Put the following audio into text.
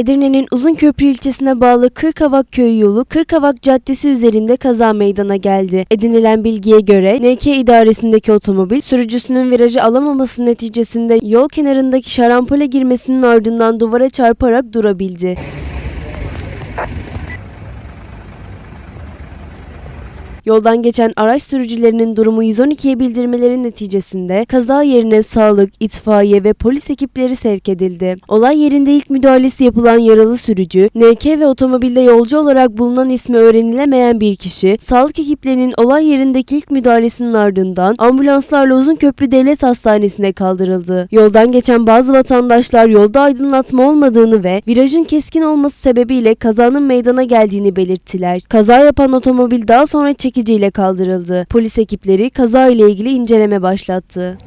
Edirne'nin Uzunköprü ilçesine bağlı Kırkavak Köyü yolu Kırkavak Caddesi üzerinde kaza meydana geldi. Edinilen bilgiye göre NK idaresindeki otomobil sürücüsünün virajı alamaması neticesinde yol kenarındaki şarampole girmesinin ardından duvara çarparak durabildi. Yoldan geçen araç sürücülerinin durumu 112'ye bildirmeleri neticesinde kaza yerine sağlık, itfaiye ve polis ekipleri sevk edildi. Olay yerinde ilk müdahalesi yapılan yaralı sürücü, NK ve otomobilde yolcu olarak bulunan ismi öğrenilemeyen bir kişi, sağlık ekiplerinin olay yerindeki ilk müdahalesinin ardından ambulanslarla Uzunköprü Devlet Hastanesi'ne kaldırıldı. Yoldan geçen bazı vatandaşlar yolda aydınlatma olmadığını ve virajın keskin olması sebebiyle kazanın meydana geldiğini belirttiler. Kaza yapan otomobil daha sonra çekiciyle kaldırıldı. Polis ekipleri kaza ile ilgili inceleme başlattı.